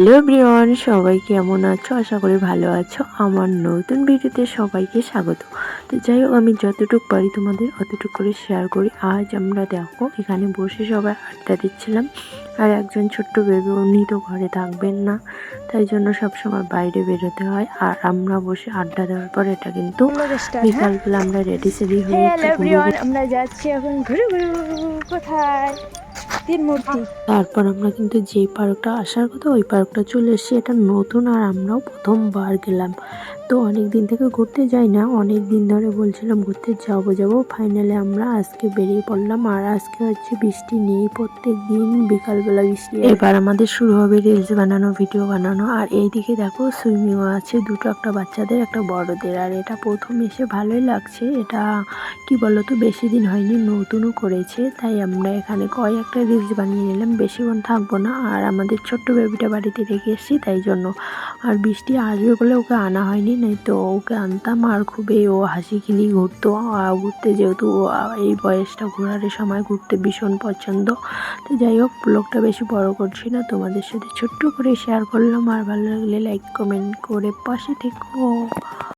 Hello Brian সবাই কেমন আছো? আশা করি ভালো আছো। আমার নতুন ভিডিওতে সবাইকে স্বাগত। তো যাই হোক আমি যতটুকু পারি তোমাদের অতটুকু করে শেয়ার করি। আজ আমরা দেখো এখানে বসে সবাই আড্ডা দিচ্ছিলাম। আর একজন ছোট্ট বেবি উনি তো ঘরে থাকবেন না। তাই জন্য সবসময় বাইরে বেরোতে হয়। আর আমরা বসে আড্ডা দেওয়ার পর এটা কিন্তু বিকালবেলা আমরা রেডি সেডি হয়ে। এভরিওয়ান আমরা যাচ্ছি এখন ঘুরে ঘুরে কোথায়? তিন মূর্তি তারপর আমরা কিন্তু যে পার্কটা আসার কথা, ওই পার্কটা চলে এসেছি। এটা নতুন আর আমরাও প্রথমবার গেলাম। তো অনেক দিন থেকে ঘুরতে যাই না, অনেক দিন ধরে বলছিলাম ঘুরতে যাব যাব। ফাইনালি আমরা আজকে বেরিয়ে পড়লাম। আর আজকে হচ্ছে বৃষ্টি নেই, প্রত্যেক দিন বিকালবেলা বৃষ্টি এবার আমাদের শুরু হবে রিলস বানানো ভিডিও বানানো। আর এইদিকে দেখো সুইমিংও আছে। দুটো একটা বাচ্চাদের, একটা বড়দের। আর এটা প্রথম এসে ভালোই লাগছে। এটা কি বলতো, বেশি দিন হয়নি, নতুনও করেছে। তাই আমরা এখানে কয়েকটা রিলস বানিয়ে নিলাম। বেশিক্ষণ থাকব না। আর আমাদের ছোট্ট বেবিটা বাড়িতে রেখে এসেছি, তাই জন্য। আর বৃষ্টি আসবে বলে ওকে আনা হয়নি, নাই তো ওকে আনতাম। আর খুবই ও হাসি খিলি ঘুরতো ঘুরতে যেহেতু এই বয়সটা ঘোরার সময় ঘুরতে ভীষণ পছন্দ। তো যাই হোক ব্লগটা বেশি বড় করছি না। তোমাদের সাথে ছোট্ট করে শেয়ার করলাম। আর ভালো লাগলে লাইক কমেন্ট করে পাশে থেকো।